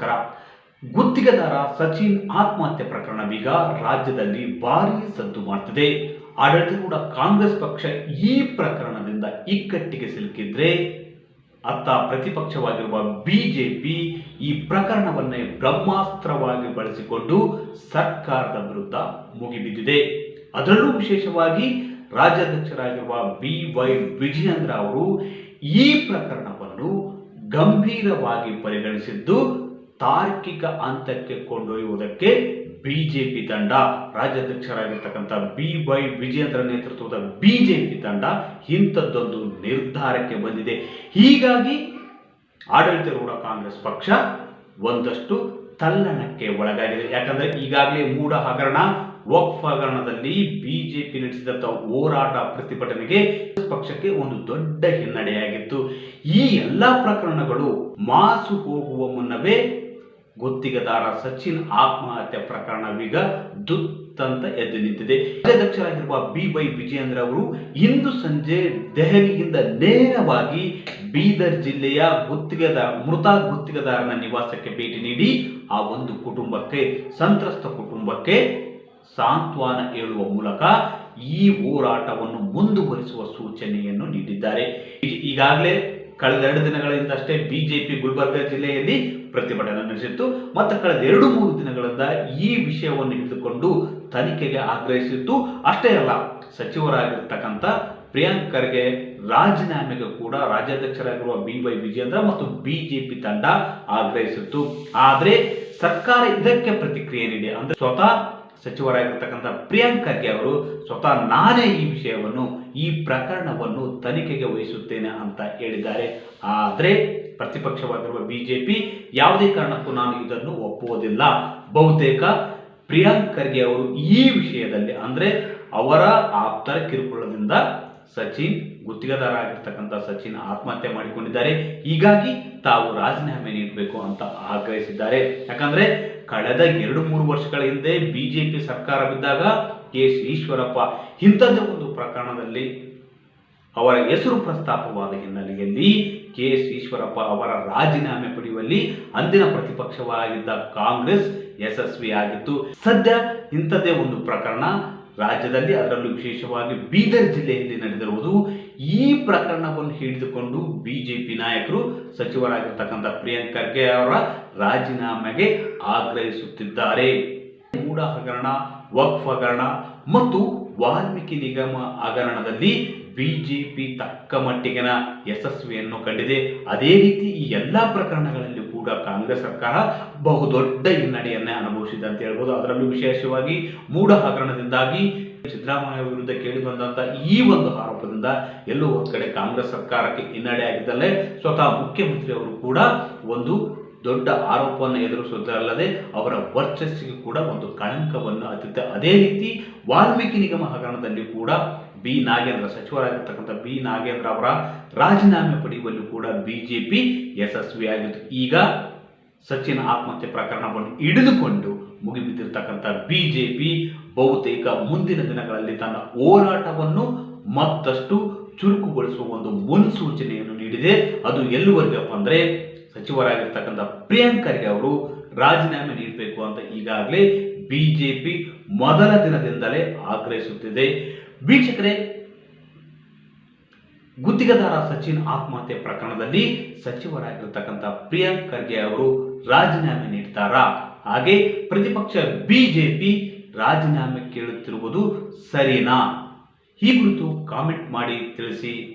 ನಮಸ್ಕಾರ ಗುತ್ತಿಗೆದಾರ ಸಚಿನ್ ಆತ್ಮಹತ್ಯೆ ಪ್ರಕರಣವೀಗ ರಾಜ್ಯದಲ್ಲಿ ಭಾರೀ ಸದ್ದು ಮಾಡ್ತಿದೆ. ಆಡಳಿತಾರೂಢ ಕಾಂಗ್ರೆಸ್ ಪಕ್ಷ ಈ ಪ್ರಕರಣದಿಂದ ಇಕ್ಕಟ್ಟಿಗೆ ಸಿಲುಕಿದ್ರೆ ಅತ್ತ ಪ್ರತಿಪಕ್ಷವಾಗಿರುವ ಬಿಜೆಪಿ ಈ ಪ್ರಕರಣವನ್ನೇ ಬ್ರಹ್ಮಾಸ್ತ್ರವಾಗಿ ಬಳಸಿಕೊಂಡು ಸರ್ಕಾರದ ವಿರುದ್ಧ ಮುಗಿಬಿದ್ದಿದೆ. ಅದರಲ್ಲೂ ವಿಶೇಷವಾಗಿ ರಾಜ್ಯಾಧ್ಯಕ್ಷರಾಗಿರುವ ಬಿ ವೈ ವಿಜಯೇಂದ್ರ ಅವರು ಈ ಪ್ರಕರಣವನ್ನು ಗಂಭೀರವಾಗಿ ಪರಿಗಣಿಸಿದ್ದು ತಾರ್ಕಿಕ ಹಂತಕ್ಕೆ ಕೊಂಡೊಯ್ಯುವುದಕ್ಕೆ ಬಿಜೆಪಿ ತಂಡ, ರಾಜ್ಯಾಧ್ಯಕ್ಷರಾಗಿರ್ತಕ್ಕಂಥ ಬಿ ವೈ ವಿಜೇಂದ್ರ ನೇತೃತ್ವದ ಬಿಜೆಪಿ ತಂಡ ಇಂಥದ್ದೊಂದು ನಿರ್ಧಾರಕ್ಕೆ ಬಂದಿದೆ. ಹೀಗಾಗಿ ಆಡಳಿತಾರೂಢ ಕಾಂಗ್ರೆಸ್ ಪಕ್ಷ ಒಂದಷ್ಟು ತಲ್ಲಣಕ್ಕೆ ಒಳಗಾಗಿದೆ. ಯಾಕಂದ್ರೆ ಈಗಾಗಲೇ ಮೂಢ ಹಗರಣ, ವಕ್ಫ್ ಹಗರಣದಲ್ಲಿ ಬಿಜೆಪಿ ನಡೆಸಿದಂಥ ಹೋರಾಟ ಪ್ರತಿಭಟನೆಗೆ ಪಕ್ಷಕ್ಕೆ ಒಂದು ದೊಡ್ಡ ಹಿನ್ನಡೆಯಾಗಿತ್ತು. ಈ ಎಲ್ಲ ಪ್ರಕರಣಗಳು ಮಾಸು ಹೋಗುವ ಮುನ್ನವೇ ಗುತ್ತಿಗೆದಾರ ಸಚಿನ್ ಆತ್ಮಹತ್ಯೆ ಪ್ರಕರಣ ಪ್ರಕರಣವೀಗ ದುತ್ತಂತ ಎದ್ದು ನಿಂತಿದೆ. ಅಧ್ಯಕ್ಷರಾಗಿರುವ ಬಿ ವೈ ವಿಜಯೇಂದ್ರ ಅವರು ಇಂದು ಸಂಜೆ ದೆಹಲಿಯಿಂದ ನೇರವಾಗಿ ಬೀದರ್ ಜಿಲ್ಲೆಯ ಗುತ್ತಿಗೆದಾರ, ಮೃತ ಗುತ್ತಿಗೆದಾರನ ನಿವಾಸಕ್ಕೆ ಭೇಟಿ ನೀಡಿ ಆ ಒಂದು ಕುಟುಂಬಕ್ಕೆ, ಸಂತ್ರಸ್ತ ಕುಟುಂಬಕ್ಕೆ ಸಾಂತ್ವನ ಹೇಳುವ ಮೂಲಕ ಈ ಹೋರಾಟವನ್ನು ಮುಂದುವರಿಸುವ ಸೂಚನೆಯನ್ನು ನೀಡಿದ್ದಾರೆ. ಈಗಾಗಲೇ ಕಳೆದ ಎರಡು ದಿನಗಳಿಂದಷ್ಟೇ ಬಿಜೆಪಿ ಗುಲ್ಬರ್ಗ ಜಿಲ್ಲೆಯಲ್ಲಿ ಪ್ರತಿಭಟನೆ ನಡೆಸಿತ್ತು. ಮತ್ತು ಕಳೆದ ಎರಡು ಮೂರು ದಿನಗಳಿಂದ ಈ ವಿಷಯವನ್ನು ಹಿಡಿದುಕೊಂಡು ತನಿಖೆಗೆ ಆಗ್ರಹಿಸಿತ್ತು ಅಷ್ಟೇ ಅಲ್ಲ, ಸಚಿವರಾಗಿರ್ತಕ್ಕಂಥ ಪ್ರಿಯಾಂಕ್ ಖರ್ಗೆ ರಾಜೀನಾಮೆಗೆ ಕೂಡ ರಾಜ್ಯಾಧ್ಯಕ್ಷರಾಗಿರುವ ಬಿ ವೈ ವಿಜೇಂದ್ರ ಮತ್ತು ಬಿಜೆಪಿ ತಂಡ ಆಗ್ರಹಿಸಿತ್ತು. ಆದರೆ ಸರ್ಕಾರ ಇದಕ್ಕೆ ಪ್ರತಿಕ್ರಿಯೆ ನೀಡಿ ಅಂದ್ರೆ ಸ್ವತಃ ಸಚಿವರಾಗಿರ್ತಕ್ಕಂಥ ಪ್ರಿಯಾಂಕ್ ಖರ್ಗೆ ಅವರು ಸ್ವತಃ ನಾನೇ ಈ ವಿಷಯವನ್ನು, ಈ ಪ್ರಕರಣವನ್ನು ತನಿಖೆಗೆ ವಹಿಸುತ್ತೇನೆ ಅಂತ ಹೇಳಿದ್ದಾರೆ. ಆದರೆ ಪ್ರತಿಪಕ್ಷವಾಗಿರುವ ಬಿಜೆಪಿ ಯಾವುದೇ ಕಾರಣಕ್ಕೂ ನಾನು ಇದನ್ನು ಒಪ್ಪುವುದಿಲ್ಲ. ಬಹುತೇಕ ಪ್ರಿಯಾಂಕ್ ಖರ್ಗೆ ಅವರು ಈ ವಿಷಯದಲ್ಲಿ ಅಂದರೆ ಅವರ ಆಪ್ತರ ಕಿರುಕುಳದಿಂದ ಸಚಿನ್ ಗುತ್ತಿಗೆದಾರ ಆಗಿರ್ತಕ್ಕಂಥ ಸಚಿನ್ ಆತ್ಮಹತ್ಯೆ ಮಾಡಿಕೊಂಡಿದ್ದಾರೆ. ಹೀಗಾಗಿ ತಾವು ರಾಜೀನಾಮೆ ನೀಡಬೇಕು ಅಂತ ಆಗ್ರಹಿಸಿದ್ದಾರೆ. ಯಾಕಂದ್ರೆ ಕಳೆದ ಎರಡು ಮೂರು ವರ್ಷಗಳ ಹಿಂದೆ ಬಿಜೆಪಿ ಸರ್ಕಾರ ಬಿದ್ದಾಗ ಕೆ ಎಸ್ ಈಶ್ವರಪ್ಪ ಇಂಥದ್ದೇ ಒಂದು ಪ್ರಕರಣದಲ್ಲಿ ಅವರ ಹೆಸರು ಪ್ರಸ್ತಾಪವಾದ ಹಿನ್ನೆಲೆಯಲ್ಲಿ ಕೆ ಎಸ್ ಈಶ್ವರಪ್ಪ ಅವರ ರಾಜೀನಾಮೆ ಪಡೆಯುವಲ್ಲಿ ಅಂದಿನ ಪ್ರತಿಪಕ್ಷವಾಗಿದ್ದ ಕಾಂಗ್ರೆಸ್ ಯಶಸ್ವಿಯಾಗಿತ್ತು ಸದ್ಯ ಇಂಥದ್ದೇ ಒಂದು ಪ್ರಕರಣ ರಾಜ್ಯದಲ್ಲಿ ಅದರಲ್ಲೂ ವಿಶೇಷವಾಗಿ ಬೀದರ್ ಜಿಲ್ಲೆಯಲ್ಲಿ ನಡೆದಿರುವುದು ಈ ಪ್ರಕರಣವನ್ನು ಹಿಡಿದುಕೊಂಡು ಬಿಜೆಪಿ ನಾಯಕರು ಸಚಿವರಾಗಿರ್ತಕ್ಕಂಥ ಪ್ರಿಯಾಂಕ್ ಖರ್ಗೆ ಅವರ ರಾಜೀನಾಮೆಗೆ ಆಗ್ರಹಿಸುತ್ತಿದ್ದಾರೆ. ಮೂಡ ಹಗರಣ ವಕ್ಫ್ ಹಗರಣ ಮತ್ತು ವಾಲ್ಮೀಕಿ ನಿಗಮ ಹಗರಣದಲ್ಲಿ ಬಿಜೆಪಿ ತಕ್ಕ ಮಟ್ಟಿಗಿನ ಯಶಸ್ವಿಯನ್ನು ಕಂಡಿದೆ. ಅದೇ ರೀತಿ ಈ ಎಲ್ಲ ಪ್ರಕರಣಗಳಲ್ಲಿ ಕೂಡ ಕಾಂಗ್ರೆಸ್ ಸರ್ಕಾರ ಬಹುದೊಡ್ಡ ಹಿನ್ನಡೆಯನ್ನೇ ಅನುಭವಿಸಿದೆ ಅಂತ ಹೇಳ್ಬೋದು. ಅದರಲ್ಲೂ ವಿಶೇಷವಾಗಿ ಮೂಡ ಹಗರಣದಿಂದಾಗಿ ಸಿದ್ದರಾಮಯ್ಯ ವಿರುದ್ಧ ಕೇಳಿ ಬಂದಂತಹ ಈ ಒಂದು ಆರೋಪದಿಂದ ಎಲ್ಲೋ ಒಂದು ಕಡೆ ಕಾಂಗ್ರೆಸ್ ಸರ್ಕಾರಕ್ಕೆ ಹಿನ್ನಡೆ ಆಗಿದ್ದಲ್ಲೇ ಸ್ವತಃ ಮುಖ್ಯಮಂತ್ರಿ ಅವರು ಕೂಡ ಒಂದು ದೊಡ್ಡ ಆರೋಪವನ್ನು ಎದುರಿಸುವುದಲ್ಲದೆ ಅವರ ವರ್ಚಸ್ಸಿಗೆ ಕೂಡ ಒಂದು ಕಳಂಕವನ್ನು ಹತ್ತಿದ್ದ ಅದೇ ರೀತಿ ವಾಲ್ಮೀಕಿ ನಿಗಮ ಹಗರಣದಲ್ಲಿ ಕೂಡ ಬಿ ನಾಗೇಂದ್ರ, ಸಚಿವರಾಗಿರ್ತಕ್ಕಂಥ ಬಿ ನಾಗೇಂದ್ರ ಅವರ ರಾಜೀನಾಮೆ ಪಡೆಯುವಲ್ಲಿ ಕೂಡ ಬಿಜೆಪಿ ಯಶಸ್ವಿಯಾಗಿತ್ತು. ಈಗ ಸಚಿನ್ ಆತ್ಮಹತ್ಯೆ ಪ್ರಕರಣವನ್ನು ಹಿಡಿದುಕೊಂಡು ಮುಗಿಬಿದ್ದಿರ್ತಕ್ಕಂಥ ಬಿಜೆಪಿ ಬಹುತೇಕ ಮುಂದಿನ ದಿನಗಳಲ್ಲಿ ತನ್ನ ಹೋರಾಟವನ್ನು ಮತ್ತಷ್ಟು ಚುರುಕುಗೊಳಿಸುವ ಒಂದು ಮುನ್ಸೂಚನೆಯನ್ನು ನೀಡಿದೆ. ಅದು ಎಲ್ಲಿವರೆಗಪ್ಪ ಅಂದರೆ ಸಚಿವರಾಗಿರ್ತಕ್ಕಂಥ ಪ್ರಿಯಾಂಕ್ ಖರ್ಗೆ ಅವರು ರಾಜೀನಾಮೆ ನೀಡಬೇಕು ಅಂತ ಈಗಾಗಲೇ ಬಿಜೆಪಿ ಮೊದಲ ದಿನದಿಂದಲೇ ಆಗ್ರಹಿಸುತ್ತಿದೆ. ವೀಕ್ಷಕರೇ, ಗುತ್ತಿಗೆದಾರ ಸಚಿನ್ ಆತ್ಮಹತ್ಯೆ ಪ್ರಕರಣದಲ್ಲಿ ಸಚಿವರಾಗಿರ್ತಕ್ಕಂಥ ಪ್ರಿಯಾಂಕ್ ಖರ್ಗೆ ಅವರು ರಾಜೀನಾಮೆ ನೀಡ್ತಾರಾ? ಹಾಗೆ ಪ್ರತಿಪಕ್ಷ ಬಿಜೆಪಿ ರಾಜೀನಾಮೆ ಕೇಳುತ್ತಿರುವುದು ಸರಿನಾ? ಈ ಕುರಿತು ಕಾಮೆಂಟ್ ಮಾಡಿ ತಿಳಿಸಿ.